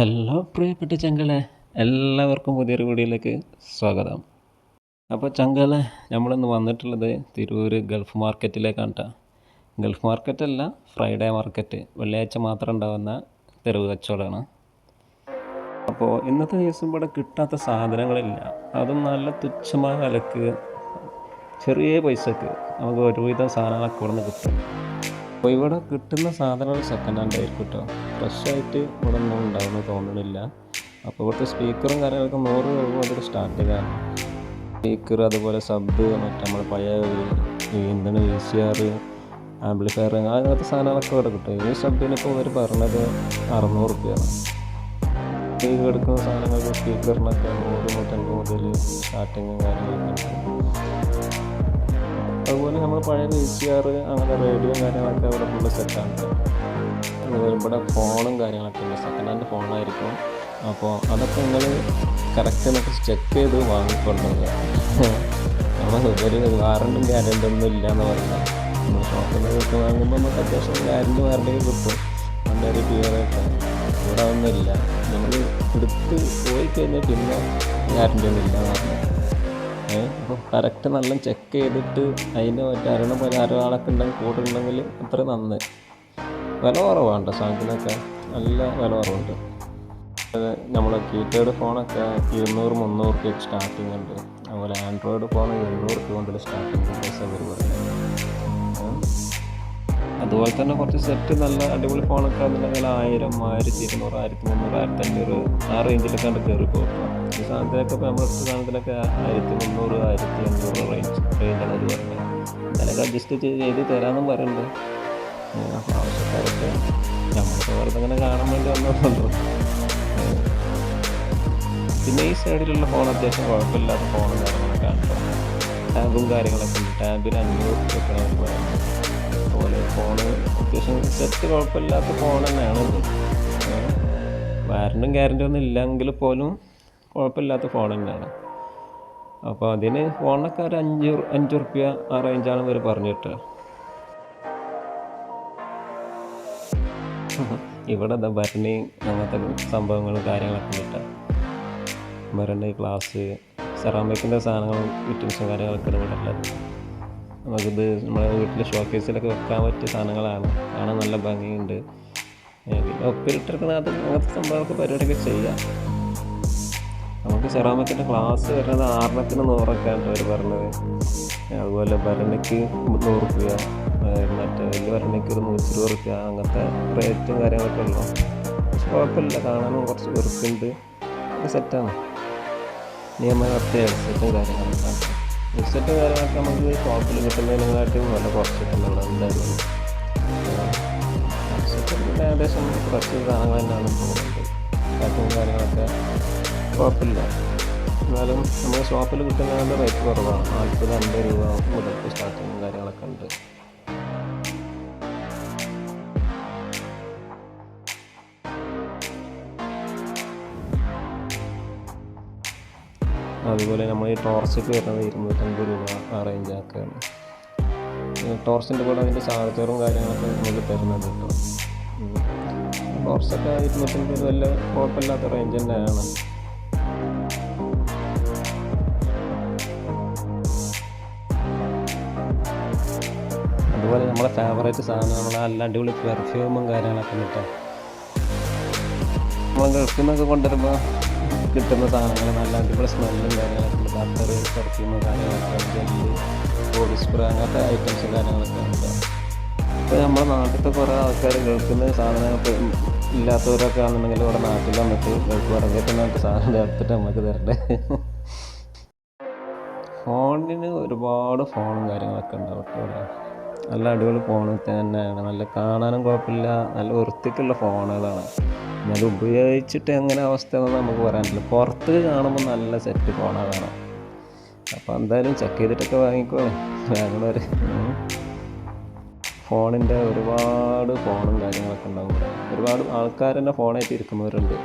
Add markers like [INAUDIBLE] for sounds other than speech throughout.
Hello പ്രിയപ്പെട്ട ചങ്കളെ എല്ലാവർക്കും പുതിയൊരു വീഡിയോയിലേക്ക് സ്വാഗതം. അപ്പോൾ ചങ്കളെ നമ്മളിന്ന് വന്നിട്ടുള്ളത് തിരൂർ ഗൾഫ് മാർക്കറ്റിലേക്കാണ് കേട്ടോ ഗൾഫ് മാർക്കറ്റല്ല ഫ്രൈഡേ മാർക്കറ്റ്. വെള്ളിയാഴ്ച മാത്രം ഉണ്ടാകുന്ന തെരുവ് കച്ചവടമാണ്. അപ്പോൾ ഇന്നത്തെ ദിവസം ഇവിടെ കിട്ടാത്ത സാധനങ്ങളില്ല. അതും നല്ല തുച്ഛമായ വിലക്ക് ചെറിയ പൈസക്ക് നമുക്ക് ഒരുവിധം സാധനങ്ങളൊക്കെ ഇവിടെ നിന്ന് കിട്ടും. അപ്പോൾ ഇവിടെ കിട്ടുന്ന സാധനങ്ങൾ സെക്കൻഡ് ഹാൻഡ് ആയിരിക്കും കേട്ടോ ഫ്രഷ് ആയിട്ട് ഇവിടെ ഒന്നും ഉണ്ടാവുമെന്ന് തോന്നണില്ല. അപ്പോൾ ഇവിടുത്തെ സ്പീക്കറും കാര്യങ്ങളൊക്കെ നൂറ് രൂപ അതൊരു സ്റ്റാർട്ട് കാരണം സ്പീക്കർ അതുപോലെ സബ് മറ്റേ നമ്മൾ പഴയ എന്താണ് വി സി ആർ ആംപ്ലിഫയർ അങ്ങനത്തെ സാധനങ്ങളൊക്കെ ഇവിടെ കിട്ടും. ഈ സബിനിപ്പോൾ അവർ പറഞ്ഞത് അറുന്നൂറ് റുപ്യാണ്. സ്പീക്കർ എടുക്കുന്ന സാധനങ്ങൾക്ക് സ്പീക്കറിനൊക്കെ നൂറ് നൂറ്റൻപത് മുതൽ സ്റ്റാർട്ടിങ്ങും കാര്യങ്ങളൊക്കെ അതുപോലെ നമ്മൾ പഴയ വി സി ആർ അങ്ങനെ റേഡിയോ കാര്യങ്ങളൊക്കെ അവിടെ ഫുള്ള് സെറ്റാണ് ഇവിടെ ഫോണും കാര്യങ്ങളൊക്കെ ഉണ്ട്. സെക്കൻഡ് ഹാൻഡ് ഫോണായിരിക്കും അപ്പോൾ അതൊക്കെ നിങ്ങൾ കറക്റ്റ് നമുക്ക് ചെക്ക് ചെയ്ത് വാങ്ങിക്കൊണ്ടത് നമ്മൾ ഒരു വാറണ്ടും ഗ്യാരണ്ടി ഒന്നും ഇല്ല എന്ന് പറഞ്ഞാൽ നമ്മൾ ഷോപ്പിൽ നിന്ന് വാങ്ങുമ്പോൾ നമുക്ക് അത്യാവശ്യം ഗ്യാരണ്ടി വാറണ്ടി കിട്ടും. നല്ലൊരു ക്ലിയറായിട്ട് ഇവിടെ ഒന്നുമില്ല നമ്മൾ എടുത്ത് പോയി കഴിഞ്ഞാൽ പിന്നെ ഗ്യാരണ്ടി ഒന്നും ഇല്ല എന്ന് പറഞ്ഞാൽ അപ്പോൾ കറക്റ്റ് നല്ല ചെക്ക് ചെയ്തിട്ട് അതിന്റെ മറ്റേ അരണ പോലെ ഒരാളൊക്കെ ഉണ്ടെങ്കിൽ കൂടെ ഉണ്ടെങ്കിൽ അത്ര നന്ന്. വില കുറവാണ് സാധനത്തിനൊക്കെ. നല്ല വില കുറവുണ്ട്. നമ്മൾ കീപാഡ് ഫോണൊക്കെ ഇരുന്നൂറ് മുന്നൂറ് സ്റ്റാർട്ടിംഗ് ഉണ്ട്. അതുപോലെ ആൻഡ്രോയിഡ് ഫോൺ എഴുന്നൂറ് രൂപ മുതൽ സ്റ്റാർട്ടിങ് പൈസ പറയുന്നത് അതുപോലെ തന്നെ കുറച്ച് സെറ്റ് നല്ല അടിപൊളി ഫോണൊക്കെ ആണെന്നുണ്ടെങ്കിൽ ആയിരം ആയിരത്തി ഇരുന്നൂറ് ആയിരത്തി മുന്നൂറ് ആയിരത്തി അഞ്ഞൂറ് ആ റേഞ്ചിലൊക്കെ കയറി പോകും ഈ സാധനത്തിലൊക്കെ ഇപ്പോൾ നമ്മൾ എടുത്ത സാധനത്തിലൊക്കെ ആയിരത്തി മുന്നൂറ് ആയിരത്തി അഞ്ഞൂറ് റേഞ്ച് റേഞ്ചാണ് അത് പറഞ്ഞത്. അതിനൊക്കെ അഡ്ജസ്റ്റ് ചെയ്ത് തരാമെന്നും പറയുന്നുണ്ട് അപ്പോൾ ആവശ്യക്കാരൊക്കെ നമ്മൾക്ക് വെറുതെ ഇങ്ങനെ കാണാൻ വേണ്ടി വന്നതുള്ളൂ പിന്നെ ഈ സൈഡിലുള്ള ഫോൺ അത്യാവശ്യം കുഴപ്പമില്ലാത്ത ഫോണും കാര്യങ്ങളൊക്കെ ആണ് ടാബും കാര്യങ്ങളൊക്കെ ഉണ്ട്. ടാബിന് അഞ്ഞൂറ് പറയുന്നത്. അതുപോലെ ഫോണ് അത്യാവശ്യം സെറ്റ് കുഴപ്പമില്ലാത്ത ഫോൺ തന്നെയാണ്. ഇത് വാറണ്ടും ഗ്യാരണ്ടി ഒന്നും ഇല്ലെങ്കിൽ പോലും കുഴപ്പമില്ലാത്ത ഫോൺ തന്നെയാണ്. അപ്പോൾ അതിന് ഫോണൊക്കെ ഒരു അഞ്ച് അഞ്ച് റുപ്യ ആ റേഞ്ചാണ് ഇവർ പറഞ്ഞിട്ട് ഇവിടെ എന്താ ഭരണി അങ്ങനത്തെ സംഭവങ്ങളും കാര്യങ്ങളൊക്കെ കിട്ടുക ഭരണി ഗ്ലാസ് സെറാമിക്കിന്റെ സാധനങ്ങളും ഫിറ്റിങ്സും കാര്യങ്ങളൊക്കെ ഇവിടെ ഉള്ളത്. നമുക്കിത് നമ്മുടെ വീട്ടിലെ ഷോക്കേസിലൊക്കെ വെക്കാൻ പറ്റിയ സാധനങ്ങളാണ്. കാണാൻ നല്ല ഭംഗിയുണ്ട്. പിന്നെ ഒപ്പിലിട്ടിരിക്കുന്ന അത് അങ്ങനത്തെ സംഭവമൊക്കെ പരിപാടിയൊക്കെ ചെയ്യാം. നമുക്ക് സെറാമിക്കിന്റെ ക്ലാസ് വരുന്നത് ആറെണ്ണത്തിന് നൂറൊക്കെയാണ് അവർ പറഞ്ഞത്. അതുപോലെ ഭരണിക്ക് നൂറ് രൂപ മറ്റേ വലിയ ഭരണിക്ക് ഒരു നൂറ്റി ഇരുപത് രൂപ അങ്ങനത്തെ റേറ്റും കാര്യങ്ങളൊക്കെ ഉള്ളു. പക്ഷെ കുഴപ്പമില്ല കാണാനും കുറച്ച് വെറുപ്പുണ്ട്. സെറ്റാണ്. നിയമത്തെ സെറ്റും കാര്യങ്ങളൊക്കെ. ഹെഡ്സെറ്റും കാര്യങ്ങളൊക്കെ നമുക്ക് ഷോപ്പിൽ കിട്ടുന്നതിനെക്കാട്ടും വില കുറച്ചിട്ടുണ്ട് ഇവിടെ എന്തായാലും. റിസൾട്ട് ഏകദേശം കുറച്ച് സാധനങ്ങൾ തന്നെയാണ് പോകുന്നത്. കാര്യങ്ങളൊക്കെ കുഴപ്പമില്ല എന്നാലും നമ്മൾ ഷോപ്പിൽ കിട്ടുന്നതിന്റെ റേറ്റ് കുറവാണ്. നാൽപ്പത് അൻപത് രൂപ മുതൽ സ്റ്റാർട്ടിങ്ങും കാര്യങ്ങളൊക്കെ ഉണ്ട്. അതുപോലെ നമ്മൾ ഈ ടോർച്ചൊക്കെ വരുന്നത് ഇരുന്നൂറ്റമ്പത് രൂപ ആ റേഞ്ചൊക്കെയാണ് ടോർച്ചിന്റെ കൂടെ അതിന്റെ ചാർജറും കാര്യങ്ങളൊക്കെ നമുക്ക് തരുന്നുണ്ട് കേട്ടോ. ടോർച്ചൊക്കെ ഇരുന്നൂറ്റമ്പത് വല്ല കുഴപ്പമില്ലാത്ത റേഞ്ച് തന്നെയാണ് അതുപോലെ നമ്മളെ ഫേവറേറ്റ് സാധനം നമ്മളെ നല്ല അടിപൊളി പെർഫ്യൂമും കാര്യങ്ങളൊക്കെ കിട്ടാം. നമ്മൾ ഗൾഫിൽ നിന്നൊക്കെ കൊണ്ടുവരുമ്പോൾ കിട്ടുന്ന സാധനങ്ങൾ നല്ല അടിപൊളി സ്മെല്ലും കാര്യങ്ങളൊക്കെ ബട്ടർ പെർഫ്യൂം കാര്യങ്ങളൊക്കെ ബോഡി സ്പ്രേ അങ്ങനത്തെ ഐറ്റംസും കാര്യങ്ങളൊക്കെ ഉണ്ട്. ഇപ്പോൾ നമ്മുടെ നാട്ടിലത്തെ കുറേ ആൾക്കാർ നിന്ന് സാധനങ്ങൾ ഇല്ലാത്തവരൊക്കെ ആണെന്നുണ്ടെങ്കിൽ ഇവിടെ നാട്ടിൽ വന്നിട്ട് ഗൾഫ് ഇറങ്ങിയിട്ട് നമുക്ക് സാധനം ചേർത്തിട്ട് നമുക്ക് തരണ്ടേ? [LAUGHS] ഫോണിന് ഒരുപാട് ഫോണും കാര്യങ്ങളൊക്കെ ഉണ്ടാവും ഇവിടെ നല്ല അടിപൊളി ഫോൺ തന്നെയാണ്. നല്ല കാണാനും കുഴപ്പമില്ല. നല്ല വൃത്തിക്കുള്ള ഫോണുകളാണ് അത് ഉപയോഗിച്ചിട്ട് എങ്ങനെ അവസ്ഥ എന്ന് നമുക്ക് പറയാൻ പറ്റില്ല പുറത്ത് കാണുമ്പോൾ നല്ല സെറ്റ് ഫോണാണ് അപ്പോൾ എന്തായാലും ചെക്ക് ചെയ്തിട്ടൊക്കെ വാങ്ങിക്കോ. ബാംഗ്ലൂർ ഫോണിന്റെ ഒരുപാട് ഫോണും കാര്യങ്ങളൊക്കെ ഇവിടെ. ഒരുപാട് ആൾക്കാർ തന്നെ ഫോണായിട്ട് ഇരിക്കുന്നവരുണ്ട്.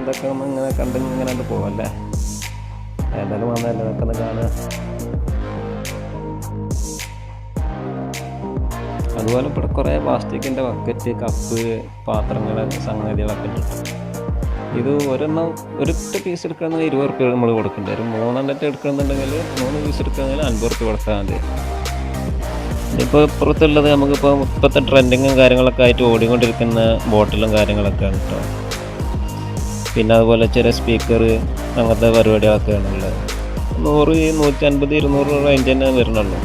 ഇതൊക്കെ ഇങ്ങനെ കണ്ട് ഇങ്ങനെ അല്ലേ എന്തായാലും വന്നല്ലേ? ഇതൊക്കെ ഒന്ന് കാണുക അതുപോലെ ഇവിടെ കുറേ പ്ലാസ്റ്റിക്കിന്റെ ബക്കറ്റ് കപ്പ് പാത്രങ്ങൾ സംഗതികളൊക്കെ ഉണ്ട്. ഇത് ഒരെണ്ണം ഒരൊറ്റ പീസ് എടുക്കണമെങ്കിൽ ഇരുപത് റുപ്യ നമ്മൾ കൊടുക്കേണ്ടി വരും. മൂന്നെണ്ണത്തെ എടുക്കണമെന്നുണ്ടെങ്കിൽ മൂന്ന് പീസ് എടുക്കണമെങ്കിൽ അൻപത് റുപ്യ കൊടുത്താൽ മതി. ഇപ്പോൾ ഇപ്പുറത്തുള്ളത് നമുക്കിപ്പോൾ ഇപ്പോഴത്തെ ട്രെൻഡിങ്ങും കാര്യങ്ങളൊക്കെ ആയിട്ട് ഓടിക്കൊണ്ടിരിക്കുന്ന ബോട്ടിലും കാര്യങ്ങളൊക്കെ ആണ് കേട്ടോ പിന്നെ അതുപോലെ ചെറിയ സ്പീക്കർ അങ്ങനത്തെ പരിപാടികളൊക്കെ ആണുള്ളത്. നൂറ് നൂറ്റി അൻപത് ഇരുന്നൂറ് റേഞ്ച് തന്നെ വരുന്നുള്ളൂ.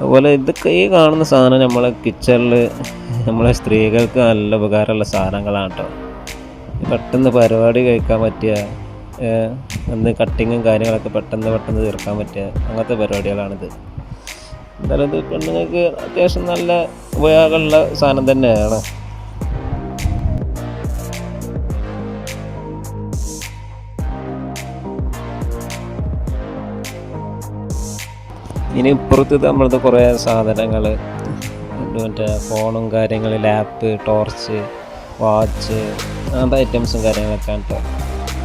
അതുപോലെ ഇതൊക്കെ ഈ കാണുന്ന സാധനം നമ്മളെ കിച്ചണിൽ നമ്മളെ സ്ത്രീകൾക്ക് നല്ല ഉപകാരമുള്ള സാധനങ്ങളാണ് കേട്ടോ പെട്ടെന്ന് പരിപാടി കഴിക്കാൻ പറ്റിയ അന്ന് കട്ടിങ്ങും കാര്യങ്ങളൊക്കെ പെട്ടെന്ന് പെട്ടെന്ന് തീർക്കാൻ പറ്റിയ അങ്ങനത്തെ പരിപാടികളാണിത്. എന്തായാലും ഇത് പെണ്ണുങ്ങൾക്ക് അത്യാവശ്യം നല്ല ഉപയോഗമുള്ള സാധനം തന്നെയാണ്. ഇനി ഇപ്പുറത്ത് നമ്മളത് കുറേ സാധനങ്ങൾ മറ്റേ ഫോണും കാര്യങ്ങൾ ലാപ്പ് ടോർച്ച് വാച്ച് അങ്ങനത്തെ ഐറ്റംസും കാര്യങ്ങളൊക്കെ കേട്ടോ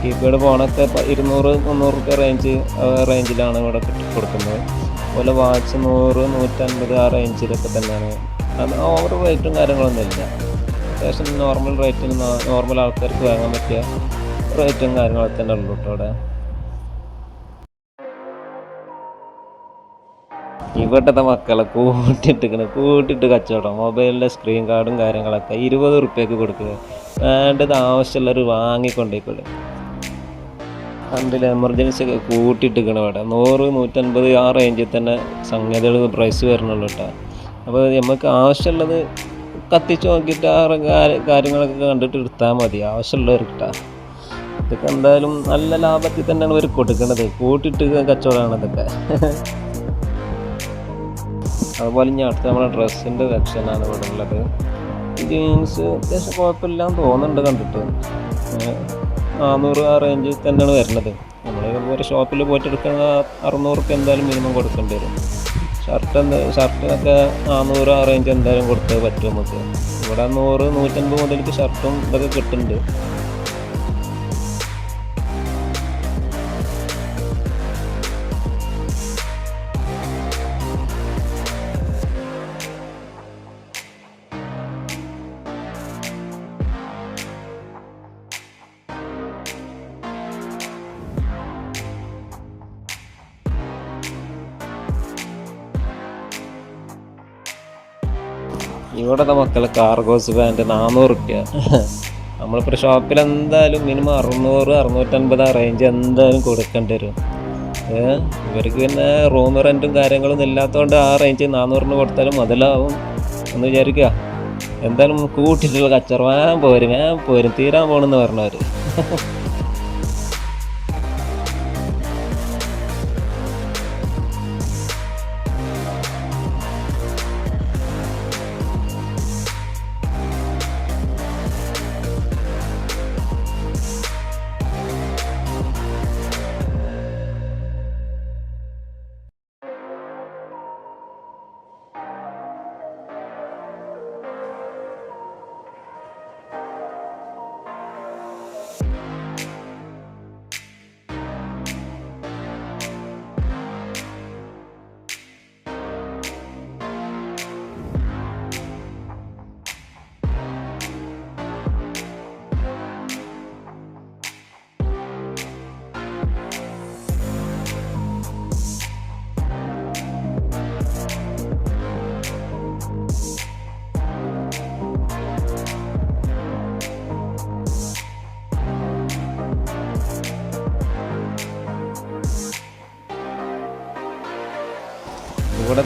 കീപാഡ് ഫോണൊക്കെ ഇരുന്നൂറ് മുന്നൂറ് റുപ്യ റേഞ്ച് റേഞ്ചിലാണ് ഇവിടെ കൊടുക്കുന്നത്. അതുപോലെ വാച്ച് നൂറ് നൂറ്റൻപത് ആ റേഞ്ചിലൊക്കെ തന്നെയാണ്. അത് ഓവർ റേറ്റും കാര്യങ്ങളൊന്നും ഇല്ല. അത്യാവശ്യം നോർമൽ റേറ്റിന് നോർമൽ ആൾക്കാർക്ക് വാങ്ങാൻ പറ്റിയ റേറ്റും കാര്യങ്ങളൊക്കെ തന്നെ ഉള്ളൂ കേട്ടോ ഇവിടെ. ഇവിടുത്തെ മക്കളെ കൂട്ടിട്ടിക്കണ് കൂട്ടിട്ട് കച്ചവടം. മൊബൈലിന്റെ സ്ക്രീൻ കാർഡും കാര്യങ്ങളൊക്കെ ഇരുപത് റുപ്യക്ക് കൊടുക്കുക വേണ്ടത് ആവശ്യമുള്ളവർ വാങ്ങിക്കൊണ്ടേക്കൊള്ളു കണ്ടില്ല എമർജൻസി ഒക്കെ കൂട്ടിയിട്ടിരിക്കണം ഇവിടെ. നൂറ് നൂറ്റൻപത് ആ റേഞ്ചിൽ തന്നെ സംഗതികൾ പ്രൈസ് വരണുള്ളൂ കേട്ടോ. അപ്പോൾ നമുക്ക് ആവശ്യമുള്ളത് കത്തിച്ച് നോക്കിയിട്ട് ആ കാര്യങ്ങളൊക്കെ കണ്ടിട്ട് എടുത്താൽ മതി. ആവശ്യമുള്ളവർ കിട്ടാ ഇതൊക്കെ എന്തായാലും നല്ല ലാഭത്തിൽ തന്നെയാണ് ഇവർ കൊടുക്കുന്നത് കൂട്ടിട്ട് കച്ചവടമാണ് ഇതൊക്കെ [LAUGHS] അതുപോലെ ഇനി അടുത്ത നമ്മുടെ ഡ്രസ്സിന്റെ സെക്ഷനാണ് ഇവിടെ ഉള്ളത്. ജീൻസ് അത്യാവശ്യം കുഴപ്പമില്ലാന്ന് തോന്നുന്നുണ്ട് കണ്ടിട്ട്. നാനൂറ് ആ റേഞ്ചിൽ തന്നെയാണ് വരുന്നത്. നമ്മൾ ഒരു ഷോപ്പിൽ പോയിട്ട് എടുക്കുന്ന അറുന്നൂറ് റുപ്യ എന്തായാലും മിനിമം കൊടുക്കേണ്ടി വരും. ഷർട്ട് എന്ത് ഷർട്ടിനൊക്കെ നാനൂറ് ആ റേഞ്ച് എന്തായാലും കൊടുത്തേ പറ്റും നമുക്ക്. ഇവിടെ നൂറ് നൂറ്റൻപത് മുതലേക്ക് ഷർട്ടും ഇതൊക്കെ കിട്ടുന്നുണ്ട്. ഇവിടുത്തെ മക്കളെ കാർഗോസ് പാന്റ് നാനൂറ് റുപ്യ. [LAUGHS] നമ്മളിപ്പോൾ ഷോപ്പിൽ എന്തായാലും മിനിമം അറുന്നൂറ് അറുന്നൂറ്റൻപത് ആ റേഞ്ച് എന്തായാലും കൊടുക്കേണ്ടി വരും. ഇവർക്ക് പിന്നെ റൂം റെന്റും കാര്യങ്ങളൊന്നും ഇല്ലാത്തതുകൊണ്ട് ആ റേഞ്ച് നാനൂറിന് കൊടുത്താലും മുതലാവും എന്ന് വിചാരിക്കുക. എന്തായാലും കൂട്ടിയിട്ടുള്ള കച്ചറ. വേഗം പോരും വേഗം പോരും. തീരാൻ പോകണമെന്ന് പറഞ്ഞവർ [LAUGHS]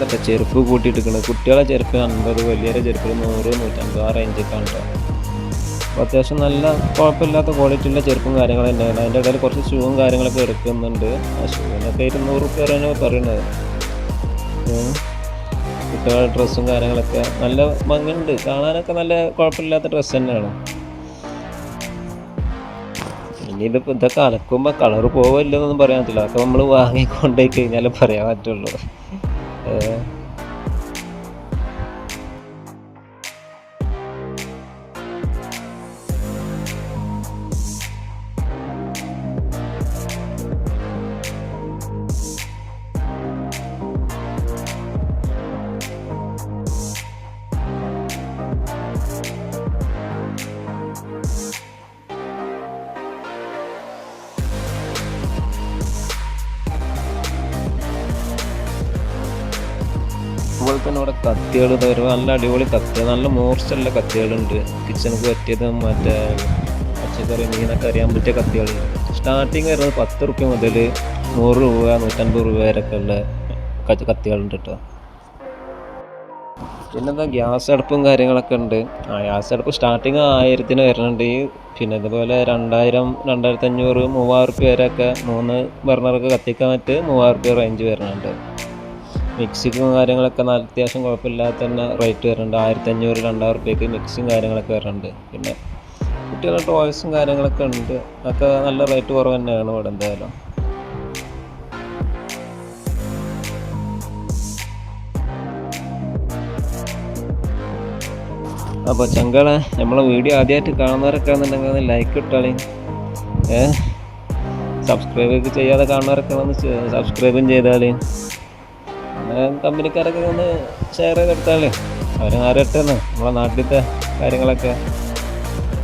തന്നെ ചെരുപ്പ് കൂട്ടിയിട്ടിരിക്കുന്നത് കുട്ടികളെ ചെരുപ്പ് അൻപത് വലിയൊരു ചെരുപ്പ് നൂറ് നൂറ്റമ്പത് ആ റേഞ്ചൊക്കെയാണ് കേട്ടോ അപ്പോൾ അത്യാവശ്യം നല്ല കുഴപ്പമില്ലാത്ത ക്വാളിറ്റിയുള്ള ചെരുപ്പും കാര്യങ്ങളും തന്നെയാണ്. അതിന്റെ ഇടയിൽ കുറച്ച് ഷൂവും കാര്യങ്ങളൊക്കെ എടുക്കുന്നുണ്ട്. ആ ഷൂവിനൊക്കെ ഇരുന്നൂറ് റുപ്യ വരെയാണ് പറയുന്നത്. കുട്ടികളുടെ ഡ്രസ്സും കാര്യങ്ങളൊക്കെ നല്ല ഭംഗിയുണ്ട്. കാണാനൊക്കെ നല്ല കുഴപ്പമില്ലാത്ത ഡ്രസ്സ് തന്നെയാണ്. ഇനി ഇതിപ്പോൾ ഇതൊക്കെ അലക്കുമ്പോൾ കളർ പോവില്ലെന്നൊന്നും പറയാൻ പറ്റില്ല അതൊക്കെ നമ്മൾ വാങ്ങിക്കൊണ്ടേ കഴിഞ്ഞാലേ പറയാൻ പറ്റുള്ളൂ. ഏഹ് കത്തികൾ തരും നല്ല അടിപൊളി കത്തി നല്ല മോർച്ചുള്ള കത്തികളുണ്ട്. കിച്ചണിക്ക് പറ്റിയത് മറ്റേ പച്ചക്കറി മീനൊക്കെ അറിയാൻ പറ്റിയ കത്തികളുണ്ട് സ്റ്റാർട്ടിങ് വരുന്നത് പത്ത് റുപ്യ മുതൽ നൂറ് രൂപ നൂറ്റൻപത് രൂപ വരെയൊക്കെ ഉള്ള കത്തികളുണ്ട് കേട്ടോ പിന്നെന്താ ഗ്യാസ് അടുപ്പും കാര്യങ്ങളൊക്കെ ഉണ്ട്. ആ ഗ്യാസ് അടുപ്പ് സ്റ്റാർട്ടിങ് ആയിരത്തിന് വരുന്നുണ്ട്. പിന്നെ ഇതുപോലെ രണ്ടായിരം രണ്ടായിരത്തി അഞ്ഞൂറ് മൂവായിരം റുപ്യ വരെയൊക്കെ മൂന്ന് ബർണറൊക്കെ കത്തിക്കാൻ പറ്റിയ മൂവായിരം റുപ്യ റേഞ്ച് വരുന്നുണ്ട്. മിക്സിക്കും കാര്യങ്ങളൊക്കെ നല്ല അത്യാവശ്യം കുഴപ്പമില്ലാതെ തന്നെ റേറ്റ് വരുന്നുണ്ട്. ആയിരത്തി അഞ്ഞൂറ് രണ്ടായിരം റുപ്യക്ക് മിക്സിയും കാര്യങ്ങളൊക്കെ വരുന്നുണ്ട്. പിന്നെ കുട്ടികളുടെ ടോയ്സും കാര്യങ്ങളൊക്കെ ഉണ്ട്. അതൊക്കെ നല്ല റേറ്റ് കുറവ് തന്നെയാണ് ഇവിടെ എന്തായാലും. അപ്പോൾ ചങ്കളെ നമ്മളെ വീഡിയോ ആദ്യമായിട്ട് കാണുന്നവരൊക്കെ ആണെന്നുണ്ടെങ്കിൽ ഒന്ന് ലൈക്ക് ഇട്ടാളി. ഏ? സബ്സ്ക്രൈബ് ചെയ്യാതെ കാണുന്നവരൊക്കെ ഒന്ന് സബ്സ്ക്രൈബും ചെയ്താളി. അങ്ങനെ കമ്പനിക്കാരൊക്കെ ഒന്ന് ഷെയർ ചെയ്തെടുത്താളേ അവർ ആരട്ടെന്ന് നമ്മളെ നാട്ടിലത്തെ കാര്യങ്ങളൊക്കെ.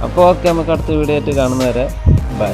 അപ്പോൾ ഓക്കെ നമുക്ക് അടുത്ത വീഡിയോ ആയിട്ട് കാണുന്നവരെ ബൈ